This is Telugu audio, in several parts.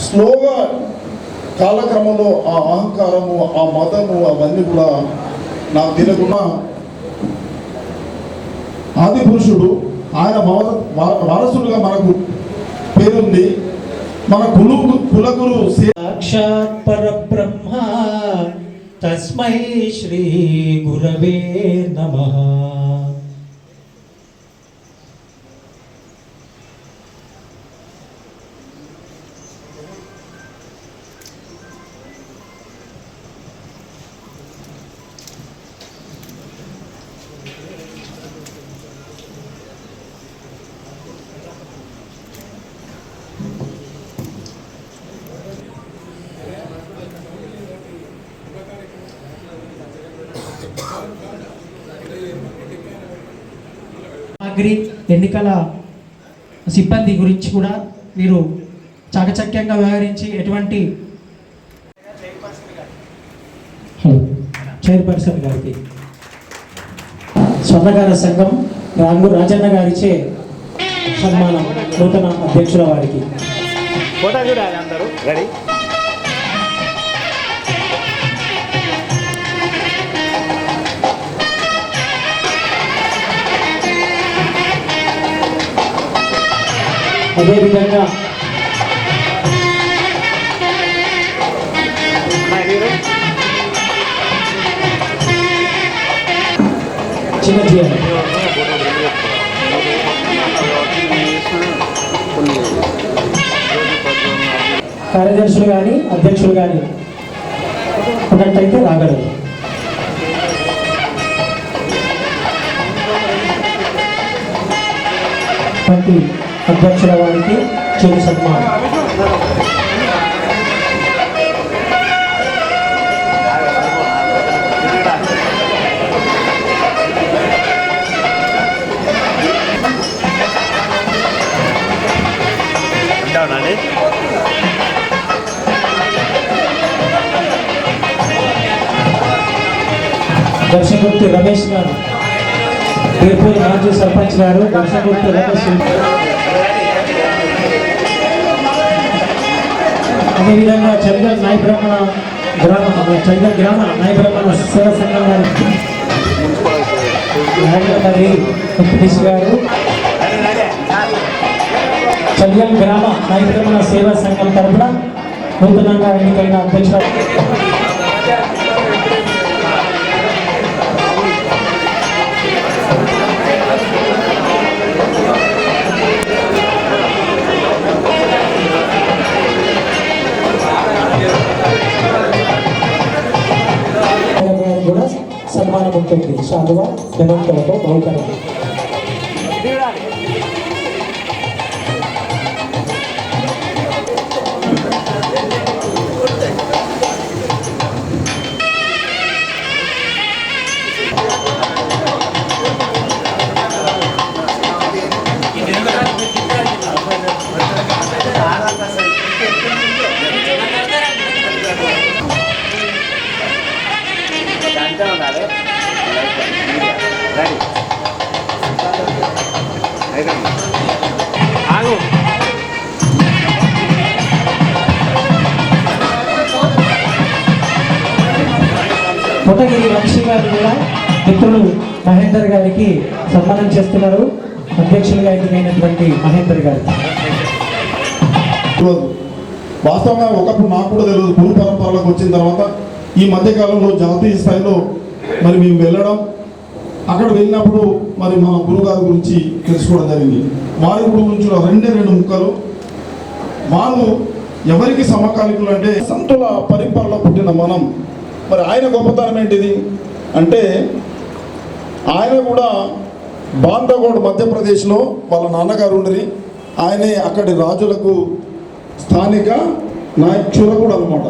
స్లోగా కాలక్రమంలో ఆ అహంకారము ఆ మతము అవన్నీ కూడా నాకు తెలియకుండా ఆది పురుషుడు ఆయన వారసుడుగా మనకు పేరుంది. మన కులు కులగురు సాక్షాత్ పరబ్రహ్మ తస్మై శ్రీ గురవే నమః. అగ్రి ఎన్నికల సిబ్బంది గురించి కూడా వీరు చాకచక్యంగా వ్యవహరించి ఎటువంటి చైర్పర్సన్ గారికి స్వర్ణకార సంఘం రాంగు రాజన్న గారిచే సన్మానం నూతన అధ్యక్షుల వారికి. అందరూ. రెడీ అదేవిధంగా చిన్న చేయాలి కార్యదర్శులు కానీ అధ్యక్షులు కానీ ఉన్నట్టయితే రాగలరు. ప్రతి అధ్యక్షుల వారికి చిరు సన్మానం. ఉంటానండి దర్శకుర్తి రమేష్ గారు. పేర్పూర్ మాజీ సర్పంచ్ గారు దర్శకుడు అదేవిధంగా చంద్ర నాయబ్రహ్మణ గ్రామ చంద్ర గ్రామ నాయబ్రహ్మణ సేవ సంఘం గారు. నాయకులగారి వెంకటేష్ గారు. చంద్రం గ్రామ నాయబ్రహ్మణ సేవా సంఘం తరఫున నూతనంగా ఎన్నికైన అధ్యక్షుడు సన్మానం ఉంటుంది శాలువ జనంతలతో బహుకరం అంతే ఆగు. కొత్తగిరి వంశీ గారు కూడా మిత్రులు మహేందర్ గారికి సన్మానం చేస్తున్నారు. అధ్యక్షులుగా ఎన్నికైనటువంటి మహేందర్ గారు. వాస్తవంగా ఒకప్పుడు నాకు కూడా తెలియదు గురు పరంపరలోకి వచ్చిన తర్వాత ఈ మధ్యకాలంలో జాతీయ స్థాయిలో మరి మేము వెళ్ళడం అక్కడ వెళ్ళినప్పుడు మరి మా గురుగారి గురించి తెలుసుకోవడం జరిగింది. వారి గురించి రెండే రెండు ముక్కలు. వారు ఎవరికి సమకాలికులు అంటే సంతుల పరిపాలన పుట్టిన మనం. మరి ఆయన గొప్పతనం ఏంటిది? అంటే ఆయన కూడా బాంధగోడ్ మధ్యప్రదేశ్లో వాళ్ళ నాన్నగారు ఉండరి. ఆయనే అక్కడి రాజులకు స్థానిక నాయకుల కూడా అనమాట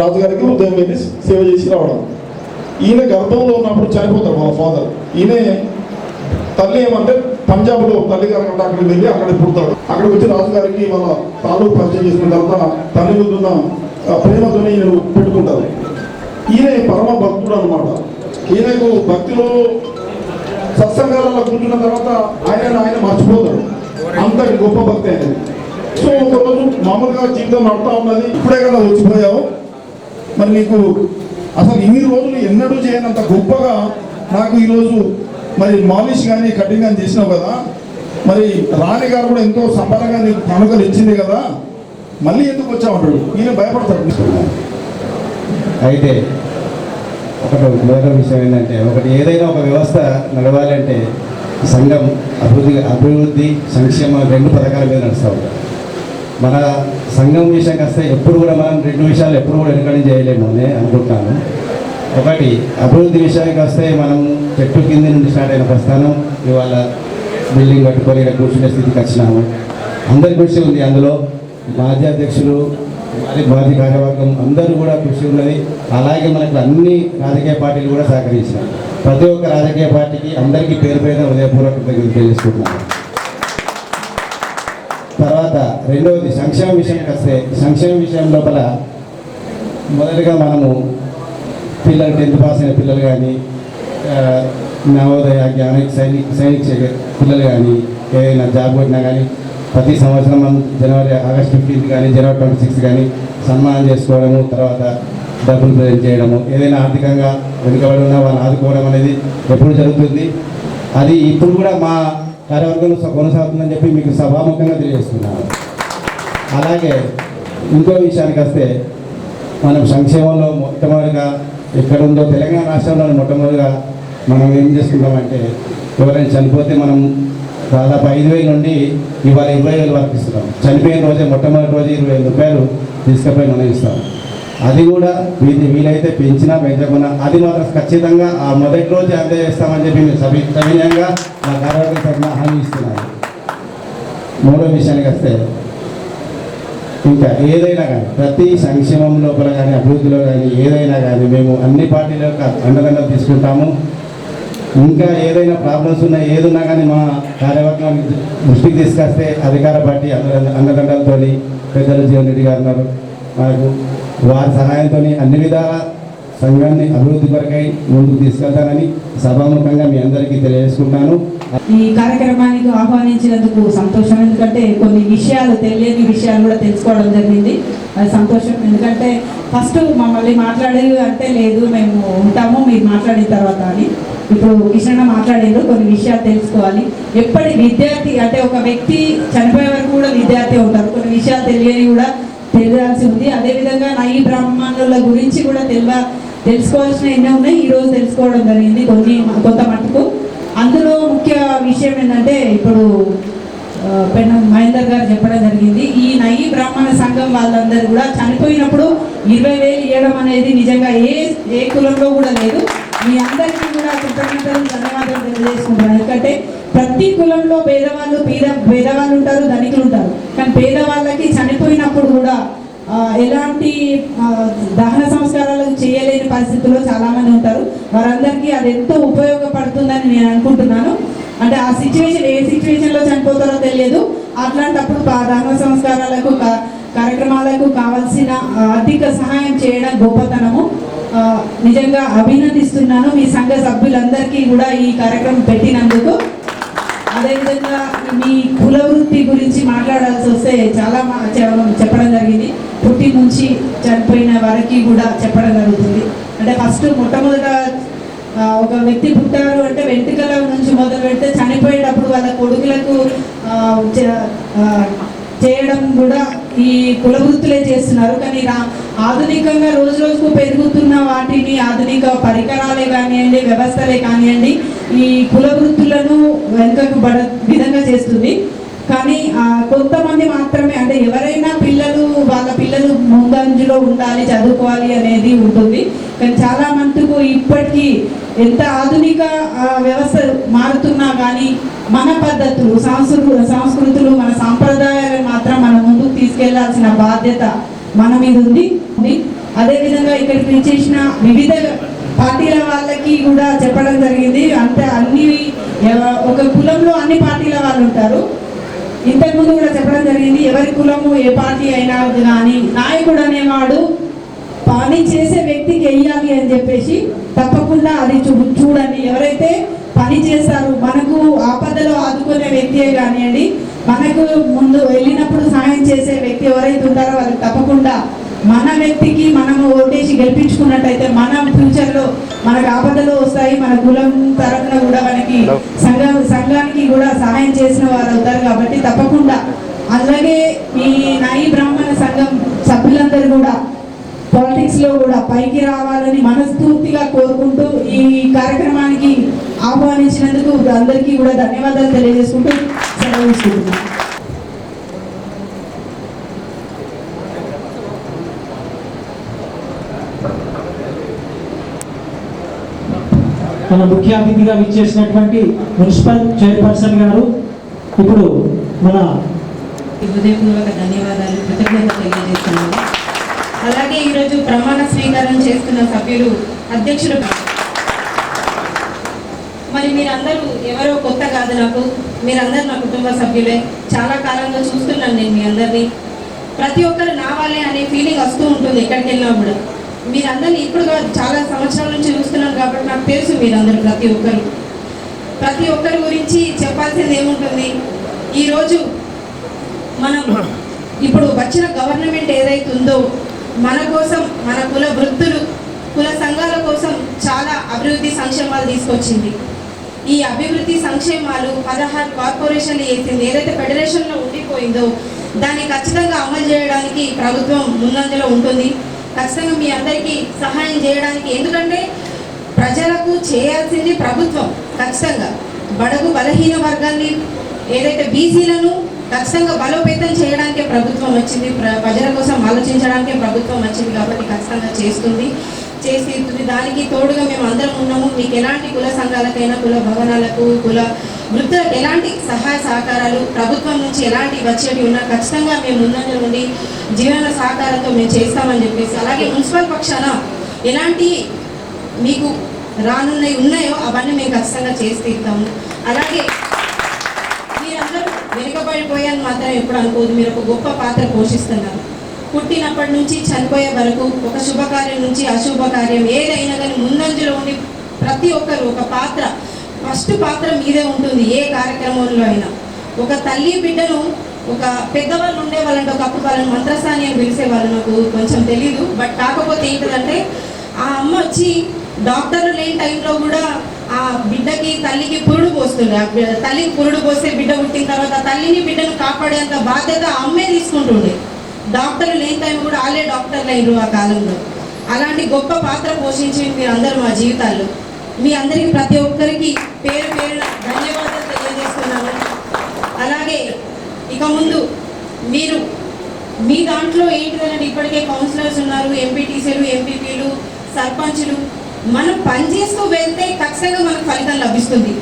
రాజుగారికి ఉదయం వెళ్ళి సేవ చేసి రావడం. ఈయన గర్భంలో ఉన్నప్పుడు చనిపోతాడు వాళ్ళ ఫాదర్ ఈయనే తల్లి ఏమంటే పంజాబ్లో తల్లి గారు అక్కడికి వెళ్ళి అక్కడ పుడతాడు. అక్కడికి వచ్చి రాజుగారికి వాళ్ళ తాలూకు పరిచయం చేసిన తర్వాత తల్లి మీద ప్రేమతోనే ఈయన పెట్టుకుంటారు. ఈయన పరమ భక్తుడు అనమాట ఈయనకు భక్తిలో సత్సంగాలలో కూర్చున్న తర్వాత ఆయన ఆయన మర్చిపోతాడు. అంతటి గొప్ప భక్తి ఆయన. సో ఒకరోజు మామూలుగా జీవితం నడుతా ఉన్నది. ఇప్పుడే కదా వచ్చిపోయావు. మరి నీకు అసలు ఇన్ని రోజులు ఎన్నడూ చేయనంత గొప్పగా నాకు ఈరోజు మరి మాలిష్ కానీ కటింగ్ కానీ చేసినావు కదా. మరి రాణి గారు కూడా ఎంతో సంబరంగా నీకు కానుకలు ఇచ్చింది కదా. మళ్ళీ ఎందుకు వచ్చావు ఈయన భయపడతాడు. అయితే ఒకటి మరొక విషయం ఏంటంటే ఒకటి ఏదైనా ఒక వ్యవస్థ నడవాలంటే సంఘం అభివృద్ధి అభివృద్ధి సంక్షేమ రెండు పథకాల మీద నడుస్తూ ఉంటారు. మన సంఘం విషయానికి వస్తే ఎప్పుడు కూడా మనం రెండు విషయాలు ఎప్పుడు కూడా వెనుకడి చేయలేము అని అనుకుంటాను. ఒకటి అభివృద్ధి విషయానికి వస్తే మనం చెట్టు కింద నుండి స్టార్ట్ అయిన ప్రస్థానం ఇవాళ బిల్డింగ్ కట్టుకొని ఇక్కడ కూర్చునే స్థితికి వచ్చినాము. అందరి కృషి ఉంది అందులో. మాజీ అధ్యక్షులు మాజీ మాజీ కార్యవర్గం అందరూ కూడా కృషి ఉన్నది. అలాగే మనకు అన్ని రాజకీయ పార్టీలు కూడా సహకరించినాయి ప్రతి ఒక్క రాజకీయ పార్టీకి అందరికీ పేరు పేద ఉదయపూర్వక కృతజ్ఞతలు తెలియజేసుకుంటున్నాను. తర్వాత రెండవది సంక్షేమ విషయానికి వస్తే సంక్షేమ విషయం లోపల మొదటగా మనము పిల్లలు టెన్త్ పాస్ అయిన పిల్లలు కానీ నవోదయ జ్ఞానిక్ సైనిక సైనిక చే- పిల్లలు కానీ ఏదైనా జాబ్ కొట్టినా కానీ ప్రతి సంవత్సరం మనం జనవరి ఆగస్ట్ ఫిఫ్టీన్త్ కానీ జనవరి ట్వంటీ సిక్స్త్ కానీ సన్మానం చేసుకోవడము తర్వాత డబ్బులు ప్రజెంట్ చేయడము ఏదైనా ఆర్థికంగా వెనుకబడి ఉన్నా వాళ్ళని ఆదుకోవడం అనేది ఎప్పుడు జరుగుతుంది? అది ఇప్పుడు కూడా మా కార్యవర్గంలో కొనసాగుతుందని చెప్పి మీకు సభాముఖంగా తెలియజేస్తున్నాను. అలాగే ఇంకో విషయానికి వస్తే మనం సంక్షేమంలో మొట్టమొదటిగా ఎక్కడుందో తెలంగాణ రాష్ట్రంలో మొట్టమొదటిగా మనం ఏం చేసుకుంటామంటే ఎవరైనా చనిపోతే మనం దాదాపు ఐదు వేల నుండి ఇవాళ ఇరవై వేలు వరకు ఇస్తున్నాం. చనిపోయిన రోజే మొట్టమొదటి రోజు ఇరవై రూపాయలు తీసుకుపోయి మనం ఇస్తాం. అది కూడా వీటి వీలైతే పెంచినా పెంచకుండా అది మాత్రం ఖచ్చితంగా ఆ మొదటి రోజు అందజేస్తామని చెప్పి మేము సభి సవినయంగా మా కార్యవర్గ తరఫున హామీ ఇస్తున్నాను మూడో విషయానికి వస్తే ఇంకా ఏదైనా కానీ ప్రతి సంక్షేమం లోపల కానీ అభివృద్ధిలో కానీ ఏదైనా కానీ మేము అన్ని పార్టీల యొక్క అండదండలు తీసుకుంటాము. ఇంకా ఏదైనా ప్రాబ్లమ్స్ ఉన్నా ఏదున్నా కానీ మా కార్యవర్గానికి దృష్టికి తీసుకొస్తే అధికార పార్టీ అండదండలతో పెద్దలు జీవన్ రెడ్డి గారు ఉన్నారు. మనకు వారి సహాయంతో అన్ని విధాల సంఘాన్ని అభివృద్ధి కొరకై ముందుకు తీసుకెళ్తానని సభాముఖంగా మీ అందరికీ తెలియజేసుకుంటాను. ఈ కార్యక్రమానికి ఆహ్వానించినందుకు సంతోషం. ఎందుకంటే కొన్ని విషయాలు తెలియని విషయాలు కూడా తెలుసుకోవడం జరిగింది. అది సంతోషం. ఎందుకంటే ఫస్ట్ మమ్మల్ని మాట్లాడేది అంటే లేదు మేము ఉంటాము మీరు మాట్లాడిన తర్వాత అని. ఇప్పుడు కిషణ మాట్లాడారు కొన్ని విషయాలు తెలుసుకోవాలి. ఎప్పటి విద్యార్థి అంటే ఒక వ్యక్తి చనిపోయే వరకు కూడా విద్యార్థి ఉంటారు. కొన్ని విషయాలు తెలియని కూడా తెలియాల్సి ఉంది. అదేవిధంగా నై బ్రాహ్మణుల గురించి కూడా తెలివ తెలుసుకోవాల్సిన ఎన్నో ఉన్నాయి. ఈరోజు తెలుసుకోవడం జరిగింది కొన్ని కొంత మటుకు. అందులో ముఖ్య విషయం ఏంటంటే ఇప్పుడు పెన్న మహేందర్ గారు చెప్పడం జరిగింది. ఈ నయీ బ్రాహ్మణ సంఘం వాళ్ళందరూ కూడా చనిపోయినప్పుడు ఇరవై వేలు ఇవ్వడం అనేది నిజంగా ఏ ఏ కులంలో కూడా లేదు. మీ అందరికీ కూడా కృతజ్ఞతలు ధన్యవాదాలు తెలియజేసుకుంటున్నాను. ఎందుకంటే ప్రతి కులంలో పేదవాళ్ళు పేద పేదవాళ్ళు ఉంటారు ధనికులు ఉంటారు. కానీ పేదవాళ్ళకి చనిపోయినప్పుడు కూడా ఎలాంటి దహన సంస్కారాలు చేయలేని పరిస్థితుల్లో చాలా మంది ఉంటారు. వారందరికీ అది ఎంతో ఉపయోగపడుతుందని నేను అనుకుంటున్నాను. అంటే ఆ సిచ్యువేషన్ ఏ సిచ్యువేషన్లో చనిపోతారో తెలియదు. అట్లాంటప్పుడు దహన సంస్కారాలకు కార్యక్రమాలకు కావాల్సిన ఆర్థిక సహాయం చేయడం గొప్పతనము. నిజంగా అభినందిస్తున్నాను. మీ సంఘ సభ్యులందరికీ కూడా ఈ కార్యక్రమం పెట్టినందుకు. అదేవిధంగా మీ కుల వృత్తి గురించి మాట్లాడాల్సి వస్తే చాలా చెప్పడం జరిగింది. పుట్టి నుంచి చనిపోయిన వారికి కూడా చెప్పడం జరుగుతుంది. అంటే ఫస్ట్ మొట్టమొదట ఒక వ్యక్తి పుట్టారు అంటే వెంట్రుకల నుంచి మొదలు పెడితే చనిపోయేటప్పుడు వాళ్ళ కొడుకులకు చేయడం కూడా ఈ కుల వృత్తులే చేస్తున్నారు కానీ రా ఆధునికంగా రోజు రోజుకు పెరుగుతున్న వాటిని ఆధునిక పరికరాలే కానివ్వండి వ్యవస్థలే కానివ్వండి ఈ కుల వృత్తులను వెనుకకు పడ విధంగా చేస్తుంది. కానీ ఆ, కొంతమంది మాత్రమే అంటే ఎవరైనా పిల్లలు ముందంజలో ఉండాలి చదువుకోవాలి అనేది ఉంటుంది. కానీ చాలా మటుకు ఇప్పటికీ ఎంత ఆధునిక వ్యవస్థ మారుతున్నా కానీ మన పద్ధతులు సంస్కృ సంస్కృతులు మన సాంప్రదాయాలను మాత్రం మన ముందుకు తీసుకెళ్ళాల్సిన బాధ్యత మన మీద ఉంది. అదేవిధంగా ఇక్కడికి చేసిన వివిధ పార్టీల వాళ్ళకి కూడా చెప్పడం జరిగింది. అంటే అన్ని ఒక కులంలో అన్ని పార్టీల వాళ్ళు ఉంటారు. ఇంతకుముందు కూడా చెప్పడం జరిగింది ఎవరి కులము ఏ పార్టీ అయినా కానీ నాయకుడు అనేవాడు పని చేసే వ్యక్తికి వెయ్యాలి అని చెప్పేసి తప్పకుండా అది చూ చూడండి. ఎవరైతే పని చేస్తారు మనకు ఆపదలో ఆదుకునే వ్యక్తియే కానివ్వండి మనకు ముందు వెళ్ళినప్పుడు సహాయం చేసే వ్యక్తి ఎవరైతే ఉంటారో వాళ్ళకి తప్పకుండా మన వ్యక్తికి మనము ఓటేసి గెలిపించుకున్నట్టయితే మన ఫ్యూచర్లో మనకు ఆపదలు వస్తాయి మన కులం తరఫున కూడా మనకి సంఘ అందరికీ కూడా సహాయం చేసిన వారు అవుతారు కాబట్టి తప్పకుండా. అలాగే ఈ నాయి బ్రాహ్మణ సంఘం సభ్యులందరూ కూడా పాలిటిక్స్లో కూడా పైకి రావాలని మనస్ఫూర్తిగా కోరుకుంటూ ఈ కార్యక్రమానికి ఆహ్వానించినందుకు అందరికీ కూడా ధన్యవాదాలు తెలియజేసుకుంటూ సెలవుకుంటున్నాను మన ముఖ్య అతిథిగా విచ్చేసినటువంటి మున్సిపల్ చైర్పర్సన్ గారు ఇప్పుడు మన హృదయపూర్వక ధన్యవాదాలు కృతజ్ఞత తెలియజేస్తున్నాను అలాగే ఈరోజు ప్రమాణ స్వీకారం చేస్తున్న సభ్యులు అధ్యక్షులు. మరి మీరందరూ ఎవరో కొత్త కాదు నాకు మీరందరూ నా కుటుంబ సభ్యులే. చాలా కాలంగా చూస్తున్నాను నేను మీ అందరినీ. ప్రతి ఒక్కరు నా వాళ్ళే అనే ఫీలింగ్ వస్తూ ఉంటుంది ఎక్కడికి వెళ్ళినా కూడా. మీరందరినీ ఇప్పుడు చాలా సంవత్సరాల నుంచి చూస్తున్నాను కాబట్టి నాకు తెలుసు మీరందరూ ప్రతి ఒక్కరు. ప్రతి ఒక్కరి గురించి చెప్పాల్సింది ఏముంటుంది? ఈరోజు మనం ఇప్పుడు వచ్చిన గవర్నమెంట్ ఏదైతే ఉందో మన కోసం మన కుల వృత్తులు కుల సంఘాల కోసం చాలా అభివృద్ధి సంక్షేమాలు తీసుకొచ్చింది. ఈ అభివృద్ధి సంక్షేమాలు పదహారు కార్పొరేషన్లు వేసింది ఏదైతే ఫెడరేషన్లో ఉండిపోయిందో దాన్ని ఖచ్చితంగా అమలు చేయడానికి ప్రభుత్వం ముందంజలో ఉంటుంది. ఖచ్చితంగా మీ అందరికీ సహాయం చేయడానికి. ఎందుకంటే ప్రజలకు చేయాల్సింది ప్రభుత్వం ఖచ్చితంగా. బడుగు బలహీన వర్గాన్ని ఏదైతే బీసీలను ఖచ్చితంగా బలోపేతం చేయడానికే ప్రభుత్వం వచ్చింది ప్ర- ప్రజల కోసం ఆలోచించడానికే ప్రభుత్వం వచ్చింది కాబట్టి ఖచ్చితంగా చేస్తుంది. చేసి దానికి తోడుగా మేము అందరం ఉన్నాము. మీకు ఎలాంటి కుల సంఘాలకైనా కుల భవనాలకు కుల వృద్ధులకు ఎలాంటి సహాయ సహకారాలు ప్రభుత్వం నుంచి ఎలాంటి వచ్చేవి ఉన్నా ఖచ్చితంగా మేము ముందంజ ఉండి జీవన సహకారంతో మేము చేస్తామని చెప్పేసి అలాగే మున్సిపల్ పక్షాన ఎలాంటి మీకు రానున్నవి ఉన్నాయో అవన్నీ మేము ఖచ్చితంగా చేసి తీరుతాము. అలాగే మీరందరూ వెనుకబడిపోయాను మాత్రం ఎప్పుడు అనుకోదు మీరు ఒక గొప్ప పాత్ర పోషిస్తున్నారు. పుట్టినప్పటి నుంచి చనిపోయే వరకు ఒక శుభకార్యం నుంచి అశుభకార్యం ఏదైనా కానీ ముందంజలో ఉండి ప్రతి ఒక్కరు ఒక పాత్ర ఫస్ట్ పాత్ర మీదే ఉంటుంది ఏ కార్యక్రమంలో అయినా. ఒక తల్లి బిడ్డను ఒక పెద్దవాళ్ళు ఉండేవాళ్ళంటే ఒకప్పుడు వాళ్ళని మంత్రస్థాని అని పిలిచేవాళ్ళు నాకు కొంచెం తెలీదు. బట్ కాకపోతే ఏంటంటే ఆ అమ్మ వచ్చి డాక్టర్లు లేని టైంలో కూడా ఆ బిడ్డకి తల్లికి పురుడు పోస్తుంది. ఆ తల్లికి పురుడు పోస్తే బిడ్డ పుట్టిన తర్వాత తల్లిని బిడ్డను కాపాడేంత బాధ్యత ఆ అమ్మే తీసుకుంటుండే. డాక్టర్లు లేని టైం కూడా వాళ్ళే డాక్టర్లు అయినరు ఆ కాలంలో. అలాంటి గొప్ప పాత్ర పోషించి మీరు అందరూ మా జీవితాల్లో. మీ అందరికీ ప్రతి ఒక్కరికి పేరు పేరున ధన్యవాదాలు తెలియజేస్తున్నాను. అలాగే ఇక ముందు మీరు మీ దాంట్లో ఏంటిదంటే ఇప్పటికే కౌన్సిలర్స్ ఉన్నారు ఎంపీటీసీలు ఎంపీపీలు సర్పంచులు. మనం పనిచేస్తూ వెళ్తే ఖచ్చితంగా మనకు ఫలితం లభిస్తుంది.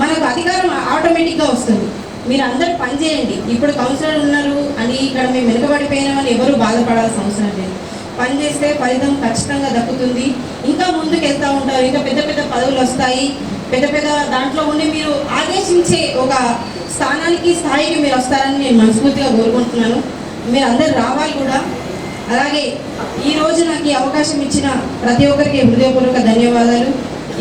మనకు అధికారం ఆటోమేటిక్గా వస్తుంది. మీరు అందరూ పని చేయండి. ఇప్పుడు కౌన్సిలర్ ఉన్నారు అని ఇక్కడ మేము వెనుకబడిపోయినామని ఎవరు బాధపడాల్సిన అవసరం లేదు. పని చేస్తే ఫలితం ఖచ్చితంగా దక్కుతుంది. ఇంకా ముందుకు వెళ్తూ ఉంటారు. ఇంకా పెద్ద పెద్ద పదవులు వస్తాయి. పెద్ద పెద్ద దాంట్లో ఉండి మీరు ఆదేశించే ఒక స్థానానికి స్థాయికి మీరు వస్తారని నేను మనస్ఫూర్తిగా కోరుకుంటున్నాను. మీరు అందరు రావాలి కూడా. అలాగే ఈ రోజు నాకు ఈ అవకాశం ఇచ్చిన ప్రతి ఒక్కరికి హృదయపూర్వక ధన్యవాదాలు.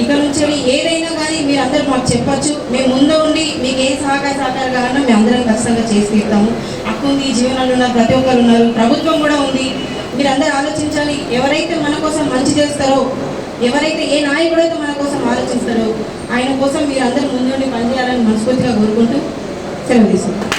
ఇక నుంచి ఏదైనా కానీ మీరు అందరూ మాకు చెప్పచ్చు. మేము ముందు ఉండి మీకు ఏ సహకార సహకారం కావాలన్నా మేము అందరం ఖచ్చితంగా చేసి తీస్తాము హక్కు ఈ జీవనాలు ఉన్నారు ప్రతి ఒక్కరు ఉన్నారు. ప్రభుత్వం కూడా ఉంది. మీరు ఆలోచించాలి ఎవరైతే మన కోసం మంచి చేస్తారో ఎవరైతే ఏ నాయకుడు అయితే మన కోసం ఆలోచిస్తారో ఆయన కోసం మీరు అందరూ ముందుండి పనిచేయాలని మనస్ఫూర్తిగా కోరుకుంటూ సెలవు తీసుకుంటాం